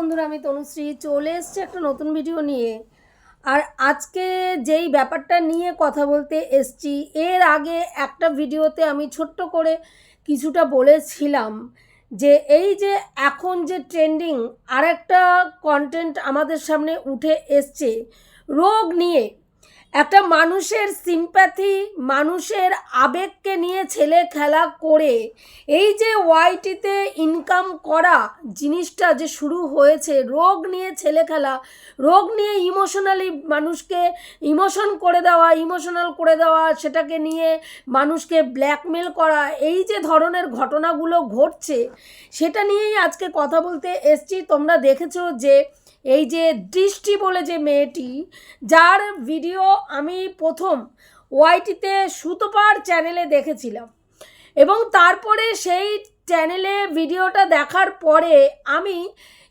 বন্ধুরা, আমি তনুশ্রী চলে এসছি একটা নতুন ভিডিও নিয়ে। আর আজকে যেই ব্যাপারটা নিয়ে কথা বলতে এসছি, এর আগে একটা ভিডিওতে আমি ছোট্ট করে কিছুটা বলেছিলাম যে, এই যে এখন যে ট্রেন্ডিং আর একটা কন্টেন্ট আমাদের সামনে উঠে এসছে, রোগ নিয়ে। একটা মানুষের সিম্প্যাথি মানুষের আবেগকে নিয়ে ছেলে খেলা করে এই যে ওয়াইটিতে ইনকাম করা জিনিসটা যে শুরু হয়েছে, রোগ নিয়ে ছেলে খেলা, রোগ নিয়ে ইমোশনালি মানুষকে ইমোশন করে দেওয়া ইমোশনাল করে দেওয়া, সেটাকে নিয়ে মানুষকে ব্ল্যাকমেল করা, এই যে ধরনের ঘটনাগুলো ঘটছে, সেটা নিয়েই আজকে কথা বলতে এসছি। তোমরা দেখেছ যে এই যে দৃষ্টি বলে যে মেয়েটি, যার ভিডিও আমি প্রথম ওয়াইটিতে সুতোপার চ্যানেলে দেখেছিলাম। এবং তারপরে সেই চ্যানেলে ভিডিওটা দেখার পরে আমি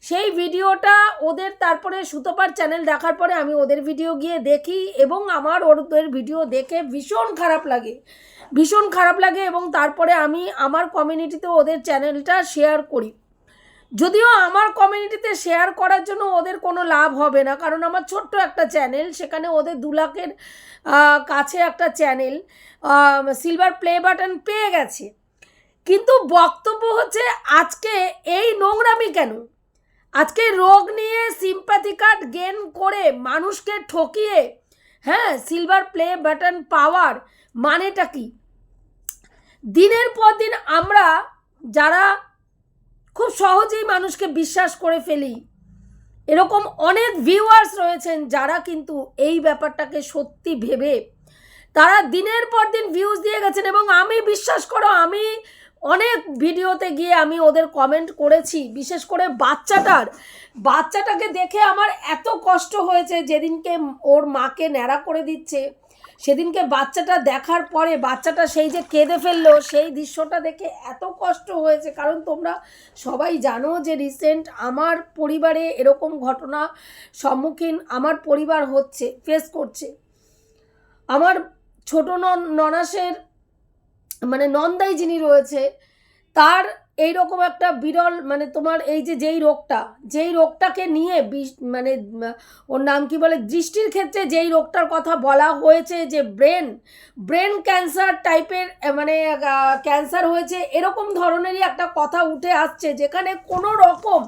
সেই ভিডিওটা ওদের তারপরে সুতোপার চ্যানেল দেখার পরে আমি ওদের ভিডিও গিয়ে দেখি এবং আমার ওদের ভিডিও দেখে ভীষণ খারাপ লাগে। ভীষণ খারাপ লাগে এবং তারপরে আমি আমার কমিউনিটিতে ওদের চ্যানেলটা শেয়ার করি। যদিও আমার কমিউনিটিতে শেয়ার করার জন্য ওদের কোনো লাভ হবে না, কারণ আমার ছোট্ট একটা চ্যানেল সেখানে ওদের দু লাখের কাছে একটা চ্যানেল সিলভার প্লে বাটন পেয়ে গেছে। কিন্তু বক্তব্য হচ্ছে, আজকে এই নোংরামি কেন? আজকে রোগ নিয়ে সিম্প্যাথি কার্ড গেন করে মানুষকে ঠকিয়ে হ্যাঁ সিলভার প্লে বাটন পাওয়ার মানেটা কি? দিনের পর দিন আমরা যারা খুব সহজেই মানুষকে বিশ্বাস করে ফেলি। এরকম অনেক ভিউয়ার্স রয়েছেন যারা কিন্তু এই ব্যাপারটাকে সত্যি ভেবে, তারা দিনের পর দিন ভিউজ দিয়ে গেছেন এবং আমি বিশ্বাস করো, আমি অনেক ভিডিওতে গিয়ে আমি ওদের কমেন্ট করেছি, বিশেষ করে বাচ্চাটার। বাচ্চাটাকে দেখে আমার এত কষ্ট হয়েছে, যেদিনকে ওর মাকে ন্যাড়া করে দিচ্ছে। সেদিনকে বাচ্চাটা দেখার পরে বাচ্চাটা সেই যে কেঁদে ফেলল, সেই দৃশ্যটা দেখে এত কষ্ট হয়েছে। কারণ তোমরা সবাই জানো যে রিসেন্ট আমার পরিবারে এরকম ঘটনা সম্মুখীন আমার পরিবার হচ্ছে ফেস করছে। আমার ছোট নন, ননাসের মানে নন্দাই যিনি রয়েছে, তার এই রকম একটা বিরল মানে তোমার এই যে যেই রোগটা, যেই রোগটাকে নিয়ে মানে ওর নাম কি বলে? দৃষ্টির ক্ষেত্রে যেই রোগটার কথা বলা হয়েছে যে ব্রেন ব্রেন ক্যান্সার টাইপের মানে ক্যান্সার হয়েছে, এরকম ধরনেরই একটা কথা উঠে আসছে, যেখানে কোনো রকম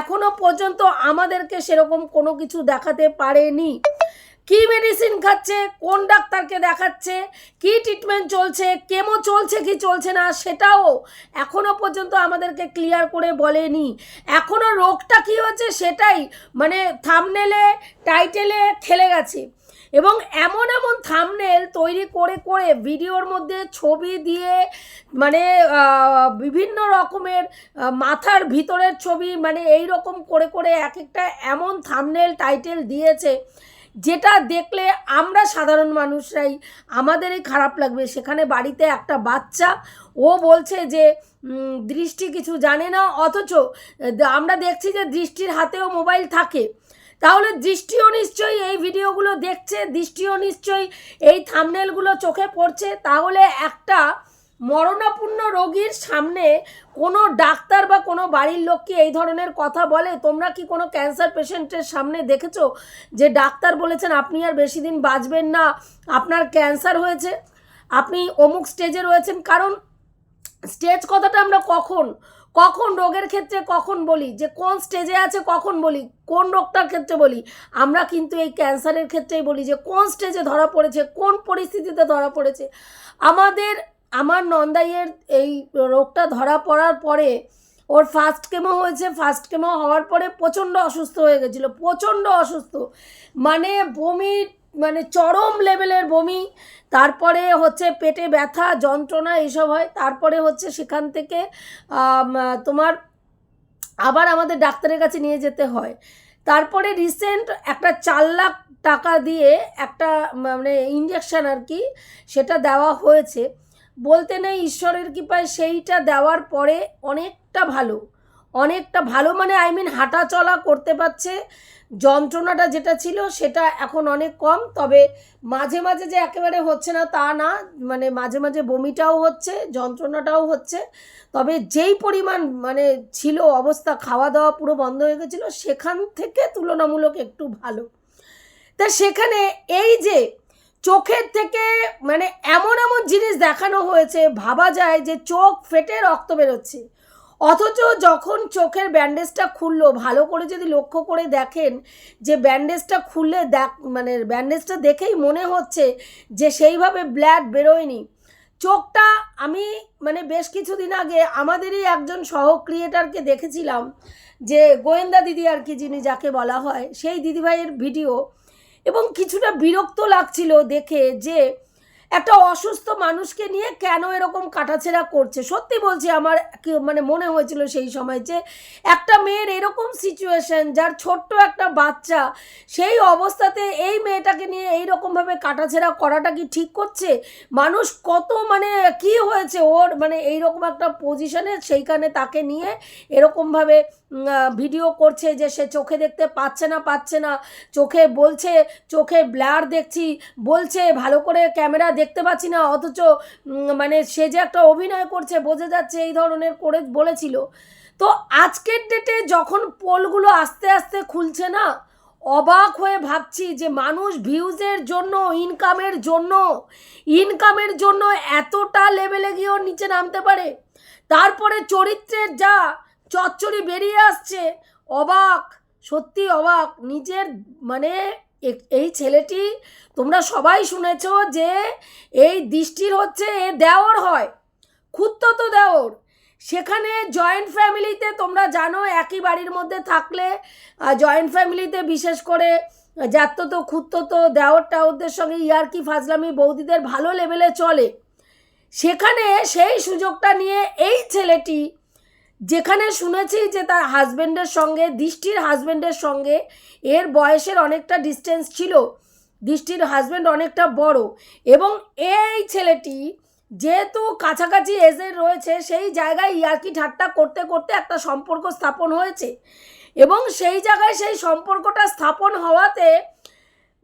এখনও পর্যন্ত আমাদেরকে সেরকম কোনো কিছু দেখাতে পারেনি। কি মেডিসিন খাচ্ছে, কোন ডাক্তারকে দেখাচ্ছে, কি ট্রিটমেন্ট চলছে, কেমো চলছে, কি চলছে না, সেটাও এখনও পর্যন্ত আমাদেরকে ক্লিয়ার করে বলেনি। এখনও রোগটা কি হচ্ছে সেটাই মানে থামনেলে টাইটেলে খেলে গেছে। এবং এমন এমন থামনেল তৈরি করে করে ভিডিওর মধ্যে ছবি দিয়ে মানে বিভিন্ন রকমের মাথার ভিতরের ছবি মানে এই রকম করে করে এক একটা এমন থামনেল টাইটেল দিয়েছে যেটা দেখলে আমরা সাধারণ মানুষরাই আমাদেরই খারাপ লাগবে। সেখানে বাড়িতে একটা বাচ্চা, ও বলছে যে দৃষ্টি কিছু জানে না, অথচ আমরা দেখছি যে দৃষ্টির হাতেও মোবাইল থাকে। তাহলে দৃষ্টিও নিশ্চয়ই এই ভিডিওগুলো দেখছে, দৃষ্টিও নিশ্চয়ই এই থামনেলগুলো চোখে পড়ছে। তাহলে একটা মরণাপূর্ণ রোগীর সামনে কোনো ডাক্তার বা কোনো বাড়ির লোককে এই ধরনের কথা বলে? তোমরা কি কোনো ক্যান্সার পেশেন্টের সামনে দেখেছ যে ডাক্তার বলেছেন, আপনি আর বেশি দিন বাঁচবেন না, আপনার ক্যান্সার হয়েছে আপনি অমুক স্টেজে রয়েছেন। কারণ স্টেজ কথাটা আমরা কখন কখন রোগের ক্ষেত্রে কখন বলি? যে কোন স্টেজে আছে কখন বলি? কোন রোগটার ক্ষেত্রে বলি? আমরা কিন্তু এই ক্যান্সারের ক্ষেত্রেই বলি যে কোন স্টেজে ধরা পড়েছে, কোন পরিস্থিতিতে ধরা পড়েছে। আমাদের আমার নন্দাইয়ের এই রোগটা ধরা পড়ার পরে ওর ফার্স্ট কেমো হয়েছে ফার্স্ট কেমো হওয়ার পরে প্রচণ্ড অসুস্থ হয়ে গেছিল, প্রচণ্ড অসুস্থ। মানে বমি মানে চরম লেভেলের বমি, তারপরে হচ্ছে পেটে ব্যথা, যন্ত্রণা এইসব হয়, তারপরে হচ্ছে সেখান থেকে তোমার আবার আমাদের ডাক্তারের কাছে নিয়ে যেতে হয়। তারপরে রিসেন্ট একটা চার লাখ টাকা দিয়ে একটা মানে ইঞ্জেকশন আর কি, সেটা দেওয়া হয়েছে। বলতে নেই ঈশ্বরের কৃপায় সেইটা দেওয়ার পরে অনেকটা ভালো। অনেকটা ভালো মানে আই মিন হাঁটা চলা করতে পারছে। যন্ত্রণাটা যেটা ছিল সেটা এখন অনেক কম। তবে মাঝে মাঝে যে একেবারে হচ্ছে না তা না মানে মাঝে মাঝে বমিটাও হচ্ছে, যন্ত্রণাটাও হচ্ছে। তবে যেই পরিমাণ মানে ছিল অবস্থা খাওয়া দাওয়া পুরো বন্ধ হয়ে গেছিল, সেখান থেকে তুলনামূলক একটু ভালো। তা সেখানে এই যে চোখের থেকে মানে এমন এমন জিনিস দেখানো হয়েছে, ভাবা যায় যে চোখ ফেটে রক্ত বেরোচ্ছে। অথচ যখন চোখের ব্যান্ডেজটা খুললো, ভালো করে যদি লক্ষ্য করে দেখেন যে ব্যান্ডেজটা খুললে দেখ মানে ব্যান্ডেজটা দেখেই মনে হচ্ছে যে সেইভাবে ব্লাড বেরোয়নি। চোখটা আমি মানে বেশ কিছুদিন আগে আমাদেরই একজন সহ ক্রিয়েটারকে দেখেছিলাম যে গোয়েন্দা দিদি আর কি, যিনি যাকে বলা হয়, সেই দিদিভাইয়ের ভিডিও এবং কিছুটা বিরক্ত লাগছিল দেখে যে একটা অসুস্থ মানুষকে নিয়ে কেন এরকম কাটাছেড়া করছে। সত্যি বলছি আমার মানে মনে হয়েছিল সেই সময় যে একটা মেয়ের এরকম সিচুয়েশন যার ছোট্ট একটা বাচ্চা, সেই অবস্থাতে এই মেয়েটাকে নিয়ে এই রকমভাবে কাটাছেড়া করাটা কি ঠিক করছে? মানুষ কত মানে কি হয়েছে? ওর মানে এইরকম একটা পজিশনে সেইখানে তাকে নিয়ে এরকমভাবে ভিডিও করছে যে সে চোখে দেখতে পাচ্ছে না পাচ্ছে না। চোখে বলছে, চোখে ব্লার দেখছি। বলছে, ভালো করে ক্যামেরা দেখতে পাচ্ছি না। অথচ মানে সে যে একটা অভিনয় করছে, বোঝা যাচ্ছে এই ধরনের করে বলেছিল। তো আজকের ডেটে যখন পোলগুলো আস্তে আস্তে খুলছে না, অবাক হয়ে ভাবছি যে মানুষ ভিউজের জন্য ইনকামের জন্য ইনকামের জন্য এতটা লেভেলে গিয়েও নিচে নামতে পারে। তারপরে চরিত্রের যা চচ্চড়ি বেরিয়ে আসছে। অবাক, সত্যি অবাক। নিজের মানে এই ছেলেটি তোমরা সবাই শুনেছ যে এই দৃষ্টির হচ্ছে এ দেওর হয়। খুত্তো দেওর। সেখানে জয়েন্ট ফ্যামিলিতে তোমরা জানো একই বাড়ির মধ্যে থাকলে জয়েন্ট ফ্যামিলিতে বিশেষ করে যাত্র তো খুত্তো তো দেওর টাওরদের সঙ্গে ইয়ার্কি ফাজলামি বৌদিদের ভালো লেভেলে চলে। সেখানে সেই সুযোগটা নিয়ে এই ছেলেটি যেখানে শুনেছি যে তার হাজবেন্ডের সঙ্গে, দৃষ্টির হাজবেন্ডের সঙ্গে এর বয়সের অনেকটা ডিস্টেন্স ছিল। দৃষ্টির হাজবেন্ড অনেকটা বড় এবং এই ছেলেটি যেহেতু কাছাকাছি এজের রয়েছে, সেই জায়গায় ইয়ার্কি ঠাট্টা করতে করতে একটা সম্পর্ক স্থাপন হয়েছে এবং সেই জায়গায় সেই সম্পর্কটা স্থাপন হওয়াতে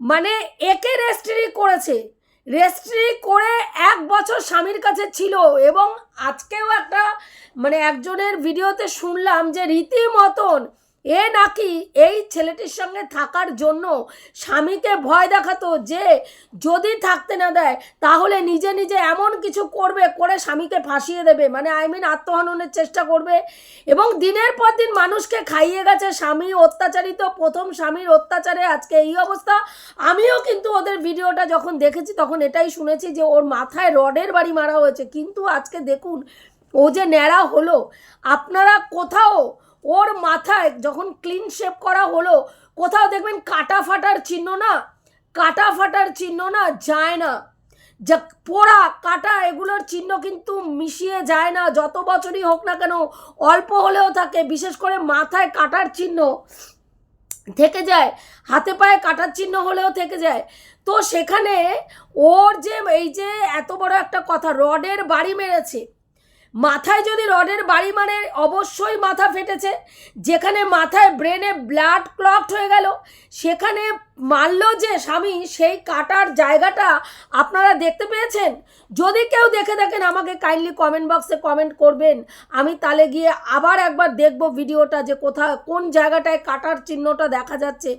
মানে একে রেস্ট্রি করেছে। রেস্ট্রি করে এক বছর স্বামীর কাছে ছিল এবং আজকেও একটা মানে একজনের ভিডিওতে শুনলাম যে রীতিমতন এ নাকি এই ছেলেটির সঙ্গে থাকার জন্য স্বামীকে ভয় দেখাতো যে যদি থাকতে না দেয়, তাহলে নিজে নিজে এমন কিছু করবে, করে স্বামীকে ফাঁসিয়ে দেবে। মানে আই মিন আত্মহননের চেষ্টা করবে। এবং দিনের পর দিন মানুষকে খাইয়ে গেছে স্বামী অত্যাচারিত। প্রথম স্বামীর অত্যাচারে আজকে এই অবস্থা। আমিও কিন্তু ওদের ভিডিওটা যখন দেখেছি, তখন এটাই শুনেছি যে ওর মাথায় রডের বাড়ি মারা হয়েছে। কিন্তু আজকে দেখুন, ও যে ন্যাড়া হলো, আপনারা কোথাও ওর মাথায় যখন ক্লিন শেপ করা হলো, কোথাও দেখবেন কাটা ফাটার চিহ্ন না, কাটা ফাটার চিহ্ন না যায় না। যা পোড়া, কাটা এগুলোর চিহ্ন কিন্তু মিশিয়ে যায় না, যত বছরই হোক না কেন, অল্প হলেও থাকে, বিশেষ করে মাথায় কাটার চিহ্ন থেকে যায়, হাতে পায়ে কাটার চিহ্ন হলেও থেকে যায়। তো সেখানে ওর যে, এই যে এত বড় একটা কথা, রডের বাড়ি মেরেছে মাথায় যদি রডের বাড়ি মানে অবশ্যই মাথা ফেটেছে, যেখানে মাথায় ব্রেনে ব্লাড ক্লকড হয়ে গেল, সেখানে মারল যে স্বামী, সেই কাটার জায়গাটা আপনারা দেখতে পেয়েছেন? যদি কেউ দেখে থাকেন, আমাকে কাইন্ডলি কমেন্ট বক্সে কমেন্ট করবেন। আমি তালে গিয়ে আবার একবার দেখব ভিডিওটা যে কোথায়, কোন জায়গাটায় কাটার চিহ্নটা দেখা যাচ্ছে।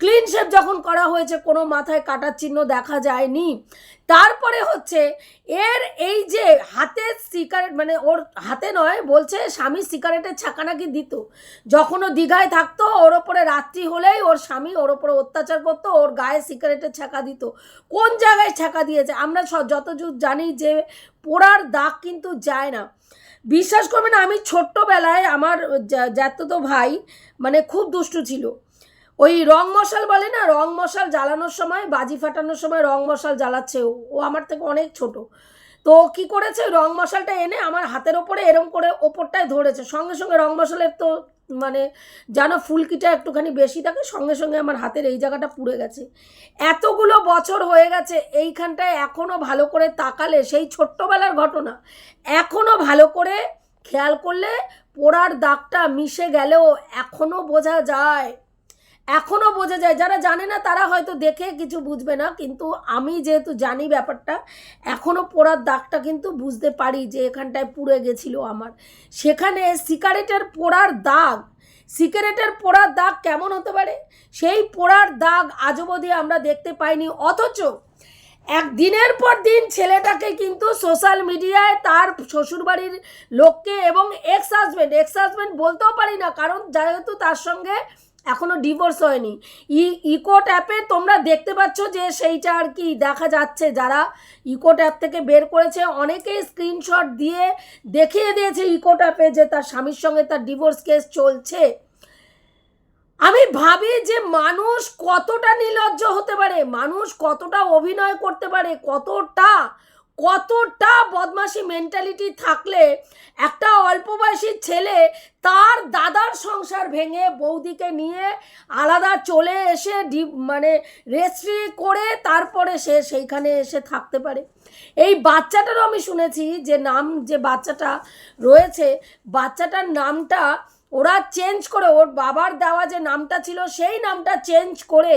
ক্লিন শেপ যখন করা হয়েছে, কোনো মাথায় কাটার চিহ্ন দেখা যায়নি। তারপরে হচ্ছে, এর এই যে হাতে সিগারেট মানে ওর হাতে নয়, বলছে স্বামী সিগারেটের ছাকা নাকি দিত। যখন ও দীঘায় থাকতো, ওর ওপরে রাত্রি হলেই ওর স্বামী ওর ওপরে অত্যাচার করতো, ওর গায়ে সিগারেটের ছাকা দিত। কোন জায়গায় ছাকা দিয়েছে? আমরা যতদূর জানি যে পোড়ার দাগ কিন্তু যায় না। বিশ্বাস করবেন আমি ছোট্টবেলায় আমার তো ভাই মানে খুব দুষ্টু ছিল। ওই রং মশাল বলে না, রং মশাল জ্বালানোর সময়, বাজি ফাটানোর সময় রং মশাল জ্বালাচ্ছে। ও আমার থেকে অনেক ছোট। তো কি করেছে? রং মশালটা এনে আমার হাতের ওপরে এরম করে ওপরটায় ধরেছে। সঙ্গে সঙ্গে রং মশালের তো মানে যেন ফুলকিটা একটুখানি বেশি থাকে, সঙ্গে সঙ্গে আমার হাতের এই জায়গাটা পুড়ে গেছে। এতগুলো বছর হয়ে গেছে, এইখানটায় এখনও ভালো করে তাকালে সেই ছোট্টবেলার ঘটনা। এখনও ভালো করে খেয়াল করলে পোড়ার দাগটা মিশে গেলেও এখনও বোঝা যায়। এখনও বোঝা যায়। যারা জানে না, তারা হয়তো দেখে কিছু বুঝবে না। কিন্তু আমি যেহেতু জানি ব্যাপারটা এখনও পোড়ার দাগটা কিন্তু বুঝতে পারি যে এখানটায় পুড়ে গেছিল আমার। সেখানে সিগারেটের পোড়ার দাগ, সিগারেটের পোড়ার দাগ কেমন হতে পারে? সেই পোড়ার দাগ আজও অবধি আমরা দেখতে পাইনি। অথচ এক দিনের পর দিন ছেলেটাকে কিন্তু সোশ্যাল মিডিয়ায় তার শ্বশুরবাড়ির লোককে এবং এক্স হাজব্যান্ড এক্স হাজব্যান্ড বলতেও পারি না। কারণ যেহেতু তার সঙ্গে এখনও ডিভোর্স হয়নি। ই ইকোট অ্যাপে তোমরা দেখতে পাচ্ছ যে সেইটা আর কি দেখা যাচ্ছে। যারা ইকোট অ্যাপ থেকে বের করেছে, অনেকেই স্ক্রিনশট দিয়ে দেখিয়ে দিয়েছে ইকোট অ্যাপে যে তার স্বামীর সঙ্গে তার ডিভোর্স কেস চলছে। আমি ভাবি যে মানুষ কতটা নির্লজ্জ হতে পারে, মানুষ কতটা অভিনয় করতে পারে, কতটা কতটা বদমাশি মেন্টালিটি থাকলে একটা অল্প বয়সী ছেলে তার দাদার সংসার ভেঙে বৌদিকে নিয়ে আলাদা চলে এসে ডি মানে রেজিস্ট্রি করে তারপরে সে সেইখানে এসে থাকতে পারে। এই বাচ্চাটারও আমি শুনেছি যে নাম, যে বাচ্চাটা রয়েছে, বাচ্চাটার নামটা ওরা চেঞ্জ করে, ওর বাবার দেওয়া যে নামটা ছিল সেই নামটা চেঞ্জ করে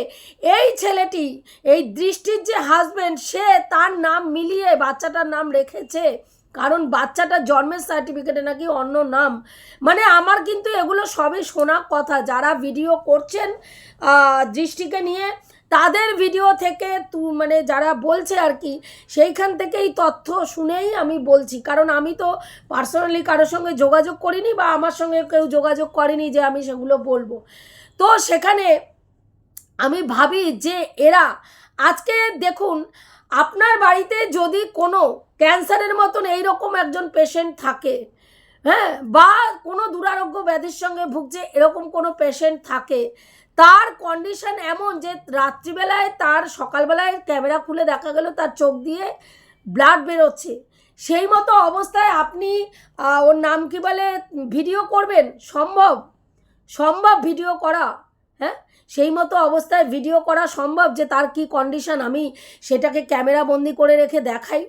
এই ছেলেটি, এই দৃষ্টির যে হাজবেন্ড সে তার নাম মিলিয়ে বাচ্চাটার নাম রেখেছে। কারণ বাচ্চাটার জন্মের সার্টিফিকেটে নাকি অন্য নাম। মানে আমার কিন্তু এগুলো সবই শোনা কথা। যারা ভিডিও করছেন দৃষ্টিকে নিয়ে, তাদের ভিডিও থেকে তু মানে যারা বলছে আর কি, সেইখান থেকেই তথ্য শুনেই আমি বলছি। কারণ আমি তো পার্সোনালি কারোর সঙ্গে যোগাযোগ করিনি বা আমার সঙ্গে কেউ যোগাযোগ করেনি যে আমি সেগুলো বলব। তো সেখানে আমি ভাবি যে এরা, আজকে দেখুন আপনার বাড়িতে যদি কোনো ক্যান্সারের মতন এইরকম একজন পেশেন্ট থাকে হ্যাঁ বা কোনো দুরারোগ্য ব্যাধির সঙ্গে ভুগছে এরকম কোনো পেশেন্ট থাকে, তার কন্ডিশন এমন যে রাত্রিবেলায় তার সকালবেলায় ক্যামেরা খুলে দেখা গেল তার চোখ দিয়ে ব্লাড বেরোচ্ছে, সেই মতো অবস্থায় আপনি ওর নাম কি বলে ভিডিও করবেন? সম্ভব? সম্ভব ভিডিও করা? হ্যাঁ? সেই মতো অবস্থায় ভিডিও করা সম্ভব যে তার কি কন্ডিশন আমি সেটাকে ক্যামেরা বন্দি করে রেখে দেখাই।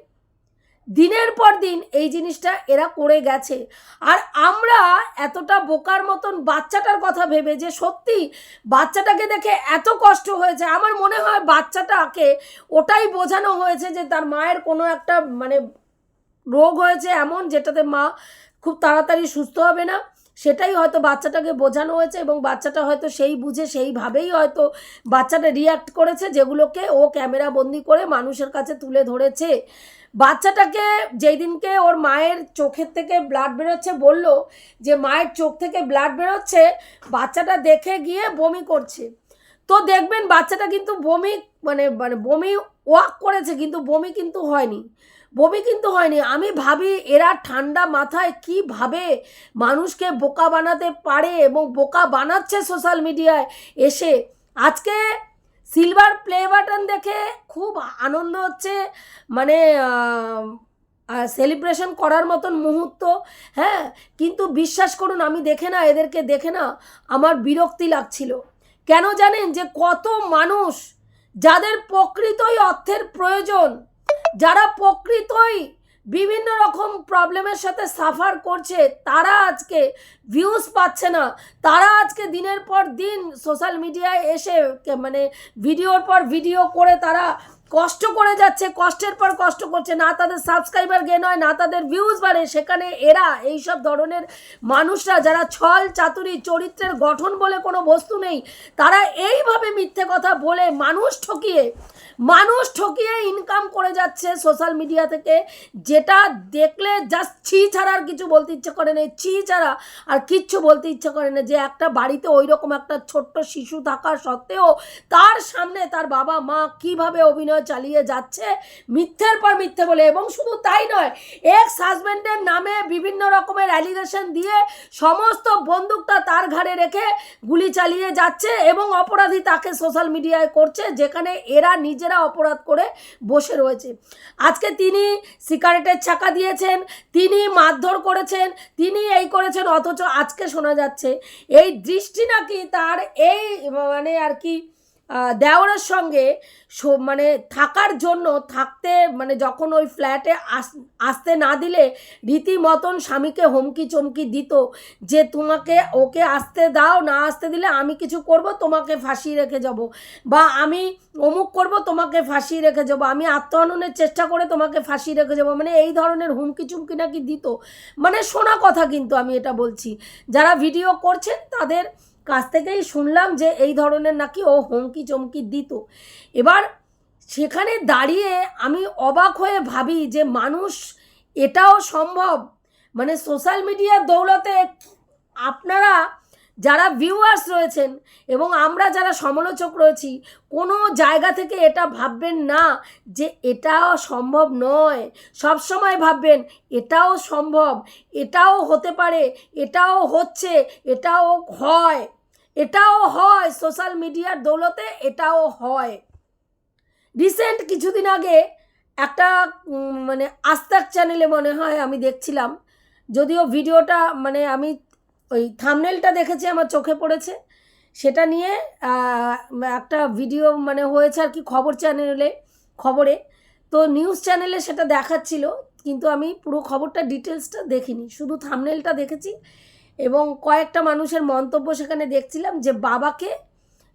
দিনের পর দিন এই জিনিসটা এরা করে গেছে। আর আমরা এতটা বোকার মতন বাচ্চাটার কথা ভেবে যে সত্যি বাচ্চাটাকে দেখে এত কষ্ট হয়েছে, আমার মনে হয় বাচ্চাটাকে ওটাই বোঝানো হয়েছে যে তার মায়ের কোনো একটা মানে রোগ হয়েছে এমন যেটাতে মা খুব তাড়াতাড়ি সুস্থ হবে না। সেটাই হয়তো বাচ্চাটাকে বোঝানো হয়েছে এবং বাচ্চাটা হয়তো সেই বুঝে সেইভাবেই হয়তো বাচ্চাটা রিয়াক্ট করেছে যেগুলোকে ও ক্যামেরা বন্দি করে মানুষের কাছে তুলে ধরেছে। বাচ্চাটাকে যেই দিনকে ওর মায়ের চোখের থেকে ব্লাড বেরোচ্ছে বলল যে মায়ের চোখ থেকে ব্লাড বেরোচ্ছে, বাচ্চাটা দেখে গিয়ে বমি করছে। তো দেখবেন বাচ্চাটা কিন্তু বমি মানে মানে বমি ওয়াক করেছে কিন্তু বমি কিন্তু হয়নি। বমি কিন্তু হয়নি। আমি ভাবি এরা ঠান্ডা মাথায় কীভাবে মানুষকে বোকা বানাতে পারে এবং বোকা বানাচ্ছে সোশ্যাল মিডিয়ায় এসে। আজকে সিলভার প্লে বাটন দেখে খুব আনন্দ হচ্ছে। মানে সেলিব্রেশন করার মতন মুহূর্ত হ্যাঁ? কিন্তু বিশ্বাস করুন, আমি দেখে না, এদেরকে দেখে না, আমার বিরক্তি লাগছিল। কেন জানেন যে কত মানুষ যাদের প্রকৃতই অর্থের প্রয়োজন যারা প্রকৃতই বিভিন্ন রকম প্রবলেমের সাথে সাফার করছে, তারা আজকে ভিউজ পাচ্ছে না। তারা আজকে দিনের পর দিন সোশ্যাল মিডিয়ায় এসে মানে ভিডিওর পর ভিডিও করে তারা কষ্ট করে যাচ্ছে, কষ্টের পর কষ্ট করছে। না তাদের সাবস্ক্রাইবার গেন হয়, না তাদের ভিউজ বাড়ে। সেখানে এরা এই সব ধরনের মানুষরা যারা ছল, চাতুরি, চরিত্রের গঠন বলে কোনো বস্তু নেই, তারা এইভাবে মিথ্যে কথা বলে মানুষ ঠকিয়ে মানুষ ঠকিয়ে ইনকাম করে যাচ্ছে সোশ্যাল মিডিয়া থেকে। যেটা দেখলে জাস্ট ছি ছাড়া আর কিছু বলতে ইচ্ছে করে না ছি ছাড়া আর কিচ্ছু বলতে ইচ্ছে করে না যে একটা বাড়িতে ওই রকম একটা ছোট্ট শিশু থাকা সত্ত্বেও তার সামনে তার বাবা মা কীভাবে অভিনয় চালিয়ে যাচ্ছে মিথ্যের পর মিথ্যে বলে। এবং শুধু তাই নয় এক্স হাজব্যান্ডের নামে বিভিন্ন রকমের অ্যালিগেশন দিয়ে সমস্ত বন্দুকটা তার ঘাড়ে রেখে গুলি চালিয়ে যাচ্ছে এবং অপরাধী তাকে সোশ্যাল মিডিয়ায় করছে, যেখানে এরা নিজেরা অপরাধ করে বসে রয়েছে। আজকে তিনি সিগারেটের ছাকা দিয়েছেন, তিনি মারধর করেছেন, তিনি এই করেছেন, অথচ আজকে শোনা যাচ্ছে, এই দৃষ্টি নাকি তার এই মানে আর কি দেওরের সঙ্গে মানে থাকার জন্য থাকতে মানে যখন ওই ফ্ল্যাটে আস, আসতে না দিলে রীতিমতন স্বামীকে হুমকি চমকি দিত যে তোমাকে ওকে আসতে দাও, না আসতে দিলে আমি কিছু করব, তোমাকে ফাঁসিয়ে রেখে যাব। বা আমি অমুক করব, তোমাকে ফাঁসিয়ে রেখে যাব। আমি আত্মহননের চেষ্টা করে তোমাকে ফাঁসিয়ে রেখে যাব। মানে এই ধরনের হুমকি চুমকি নাকি দিত। মানে শোনা কথা কিন্তু আমি এটা বলছি। যারা ভিডিও করছেন তাদের কাছ থেকেই শুনলাম যে এই ধরনের নাকি ও হুমকি চমকি দিত। এবার সেখানে দাঁড়িয়ে আমি অবাক হয়ে ভাবি যে মানুষ, এটাও সম্ভব? মানে সোশ্যাল মিডিয়ার দৌলতে আপনারা যারা ভিউয়ার্স রয়েছেন এবং আমরা যারা সমালোচক রয়েছি, কোনো জায়গা থেকে এটা ভাববেন না যে এটাও সম্ভব নয়। সব সময় ভাববেন, এটাও সম্ভব, এটাও হতে পারে, এটাও হচ্ছে, এটাও হয়। এটাও হয় সোশ্যাল মিডিয়ার দৌলতে, এটাও হয়। রিসেন্ট কিছুদিন আগে একটা মানে আস্তাক চ্যানেলে মনে হয় আমি দেখছিলাম, যদিও ভিডিওটা মানে আমি ওই থামনেলটা দেখেছি, আমার চোখে পড়েছে। সেটা নিয়ে একটা ভিডিও মানে হয়েছে আর কি খবর চ্যানেলে খবরে। তো নিউজ চ্যানেলে সেটা দেখাচ্ছিল, কিন্তু আমি পুরো খবরটা ডিটেলসটা দেখিনি। শুধু থামনেলটা দেখেছি এবং কয়েকটা মানুষের মন্তব্য সেখানে দেখছিলাম যে বাবাকে,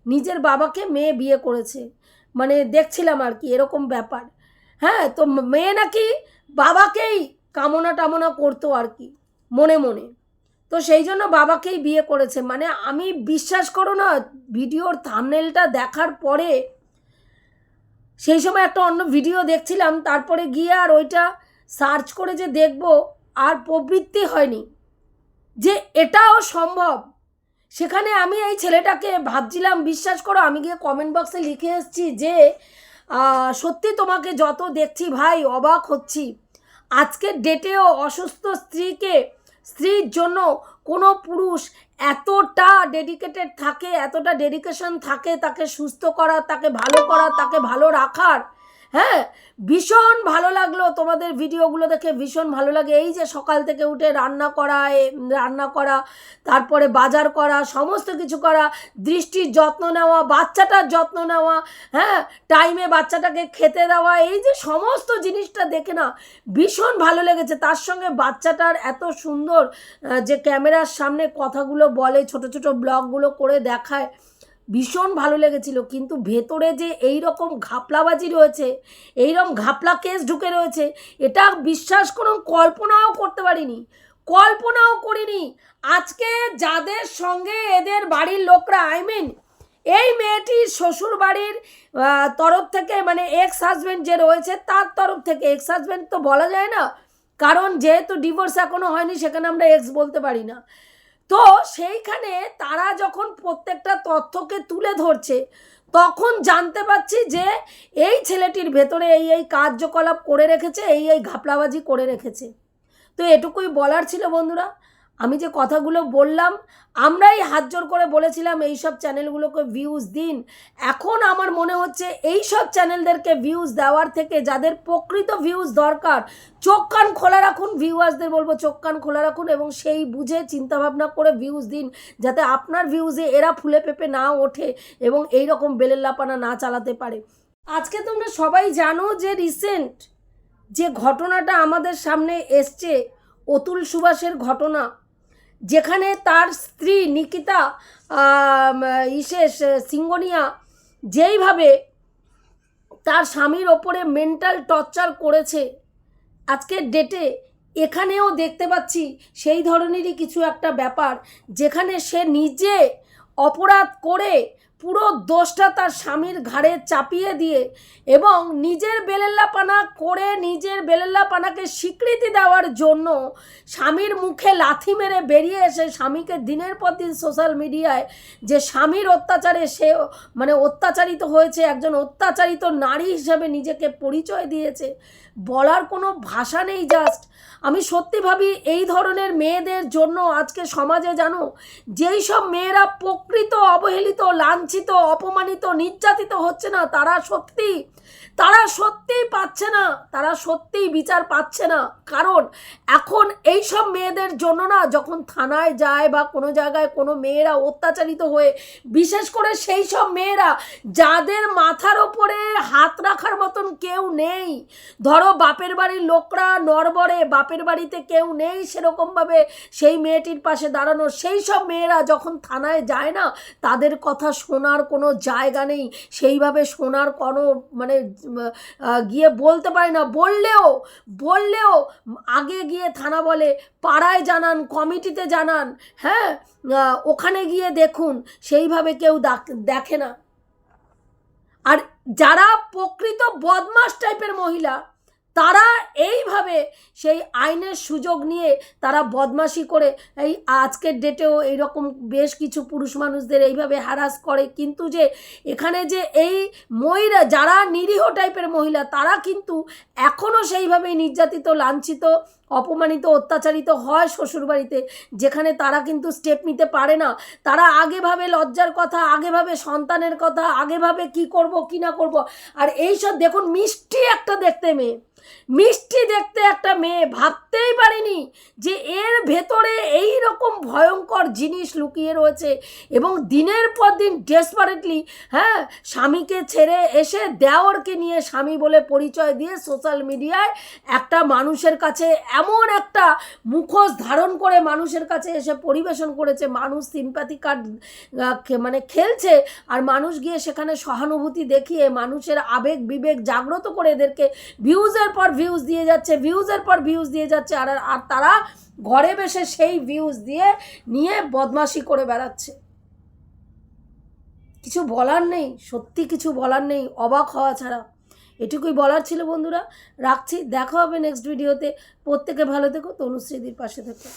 নিজের বাবাকে মেয়ে বিয়ে করেছে। মানে দেখছিলাম আর কি, এরকম ব্যাপার। হ্যাঁ তো মেয়ে নাকি বাবাকেই কামনা টামনা করতো আর কি মনে মনে তো সেই জন্য বাবাকেই বিয়ে করেছে। মানে আমি বিশ্বাস করো না, ভিডিওর থামনেলটা দেখার পরে সেই সময় একটা অন্য ভিডিও দেখছিলাম, তারপরে গিয়ে আর ওইটা সার্চ করে যে দেখব আর প্রবৃত্তি হয়নি যে এটাও সম্ভব। সেখানে আমি এই ছেলেটাকে ভাবছিলাম, বিশ্বাস করো, আমি গিয়ে কমেন্ট বক্সে লিখে এসেছি যে সত্যি তোমাকে যত দেখছি ভাই, অবাক হচ্ছি। আজকের ডেটেও অসুস্থ স্ত্রীকে স্ত্রীর জন্য কোনো পুরুষ এতটা ডেডিকেটেড থাকে, এতটা ডেডিকেশন থাকে তাকে সুস্থ করা, তাকে ভালো করা, তাকে ভালো রাখার হ্যাঁ ভীষণ ভালো লাগল তোমাদের ভিডিওগুলো দেখে, ভীষণ ভালো লাগে। এই যে সকাল থেকে উঠে রান্না করা রান্না করা, তারপরে বাজার করা, সমস্ত কিছু করা, দৃষ্টির যত্ন নেওয়া, বাচ্চাটার যত্ন নেওয়া হ্যাঁ টাইমে বাচ্চাটাকে খেতে দেওয়া, এই যে সমস্ত জিনিসটা দেখে না ভীষণ ভালো লেগেছে। তার সঙ্গে বাচ্চাটার এত সুন্দর যে ক্যামেরার সামনে কথাগুলো বলে, ছোট ছোট ব্লগগুলো করে দেখায় ভীষণ ভালো লেগেছিল, কিন্তু ভেতরে যে এই রকম ঘাপলাবাজি রয়েছে এই রকম ঘাপলা কেস ঢুকে রয়েছে, এটা বিশ্বাস করুন কল্পনাও করতে পারিনি, কল্পনাও করিনি। আজকে যাদের সঙ্গে এদের বাড়ির লোকরা আই মিন এই মেয়েটির শ্বশুর বাড়ির তরফ থেকে মানে এক্স হাজব্যান্ড যে রয়েছে, তার তরফ থেকে এক্স হাজব্যান্ড তো বলা যায় না, কারণ যেহেতু ডিভোর্স এখনও হয়নি, সেখানে আমরা এক্স বলতে পারি না। তো সেইখানে তারা যখন প্রত্যেকটা তথ্যকে তুলে ধরছে, তখন জানতে পারছি যে এই ছেলেটির ভেতরে এই এই কার্যকলাপ করে রেখেছে, এই এই ঘাপলাবাজি করে রেখেছে। তো এটুকুই বলার ছিল বন্ধুরা। আমি যে কথাগুলো বললাম, আমরাই হাত জোর করে বলেছিলাম এই সব চ্যানেলগুলোকে ভিউজ দিন। এখন আমার মনে হচ্ছে এই সব চ্যানেলদেরকে ভিউজ দেওয়ার থেকে যাদের প্রকৃত ভিউজ দরকার, চোখ কান খোলা রাখুন ভিউয়ার্সদের বলব চোখ কান খোলা রাখুন এবং সেই বুঝে চিন্তাভাবনা করে ভিউজ দিন, যাতে আপনার ভিউজে এরা ফুলে পেপে না ওঠে এবং এই রকম বেলেল্লাপানা না চালাতে পারে। আজকে তোমরা সবাই জানো যে রিসেন্ট যে ঘটনাটা আমাদের সামনে এসছে, অতুল সুভাষের ঘটনা। যেখানে তার স্ত্রী নিকিতা ইশেষ সিঙ্গনিয়া যেইভাবে তার স্বামীর ওপরে মেন্টাল টর্চার করেছে আজকের ডেটে এখানেও দেখতে পাচ্ছি সেই ধরনেরই কিছু একটা ব্যাপার যেখানে সে নিজে অপরাধ করে পুরো দোষটা তার স্বামীর ঘাড়ে চাপিয়ে দিয়ে এবং নিজের বেলেল্লাপানা করে নিজের বেলেল্লাপানাকে স্বীকৃতি দেওয়ার জন্য স্বামীর মুখে লাথি মেরে বেরিয়ে এসে স্বামীকে দিনের পর দিন সোশ্যাল মিডিয়ায় যে স্বামীর অত্যাচারে সে মানে অত্যাচারিত হয়েছে, একজন অত্যাচারিত নারী হিসেবে নিজেকে পরিচয় দিয়েছে, বলার কোনো ভাষা নেই জাস্ট আমি সত্যি ভাবি এই ধরনের মেয়েদের জন্য আজকে সমাজে জানো, যেই সব মেয়েরা প্রকৃত অবহেলিত লাঞ্ছিত অপমানিত নির্যাতিত হচ্ছে না তারা সত্যি। তারা সত্যিই পাচ্ছে না, তারা সত্যিই বিচার পাচ্ছে না। কারণ এখন এই সব মেয়েদের জন্য না যখন থানায় যায় বা কোনো জায়গায় কোনো মেয়েরা অত্যাচারিত হয়ে, বিশেষ করে সেই সব মেয়েরা যাদের মাথার ওপরে হাত রাখার মতন কেউ নেই। ধরো বাপের বাড়ির লোকরা নড়বড়ে, বাপের বাড়িতে কেউ নেই সেরকমভাবে সেই মেয়েটির পাশে দাঁড়ানো। সেই সব মেয়েরা যখন থানায় যায় না, তাদের কথা শোনার কোনো জায়গা নেই। সেইভাবে শোনার কোনো মানে গিয়ে বলতে পারে না। বললেও বললেও আগে গিয়ে থানা বলে, পাড়ায় জানান, কমিটিতে জানান হ্যাঁ? ওখানে গিয়ে দেখুন, সেইভাবে কেউ দেখে না। আর যারা প্রকৃত বদমাস টাইপের মহিলা তারা এইভাবে সেই আইনের সুযোগ নিয়ে তারা বদমাশি করে এই আজকের ডেটেও এইরকম বেশ কিছু পুরুষ মানুষদের এইভাবে হারাস করে। কিন্তু যে এখানে যে এই মহিলা, যারা নিরীহ টাইপের মহিলা, তারা কিন্তু এখনও সেইভাবেই নির্যাতিত, লাঞ্ছিত। অপমানিত, অত্যাচারিত হয় শ্বশুরবাড়িতে, যেখানে তারা কিন্তু স্টেপ নিতে পারে না। তারা আগে ভাবে লজ্জার কথা, আগে ভাবে সন্তানের কথা, আগে ভাবে কি করব, কি না করব। আর এই সব দেখুন, মিষ্টি একটা দেখতে মেয়ে। মিষ্টি দেখতে একটা মেয়ে, ভাবতেই পারিনি যে এর ভেতরে এই রকম ভয়ঙ্কর জিনিস লুকিয়ে রয়েছে এবং দিনের পর দিন ডেসপারেটলি হ্যাঁ স্বামীকে ছেড়ে এসে দেওরকে নিয়ে স্বামী বলে পরিচয় দিয়ে সোশ্যাল মিডিয়ায় একটা মানুষের কাছে এমন একটা মুখোশ ধারণ করে মানুষের কাছে এসে পরিবেশন করেছে, মানুষ সিম্প্যাথি কার্ড মানে খেলছে আর মানুষ গিয়ে সেখানে সহানুভূতি দেখিয়ে মানুষের আবেগ বিবেক জাগ্রত করে এদেরকে ভিউজের পর ভিউজ দিয়ে যাচ্ছে ভিউজের পর ভিউজ দিয়ে যাচ্ছে আর আর তারা ঘরে বসে সেই ভিউজ দিয়ে নিয়ে বদমাশি করে বেড়াচ্ছে। কিছু বলার নেই, সত্যি কিছু বলার নেই, অবাক হওয়া ছাড়া। এটুকুই বলার ছিল বন্ধুরা। রাখছি, দেখা হবে নেক্সট ভিডিওতে প্রত্যেকে ভালো থেকো তনুশ্রীদির পাশে থেকো।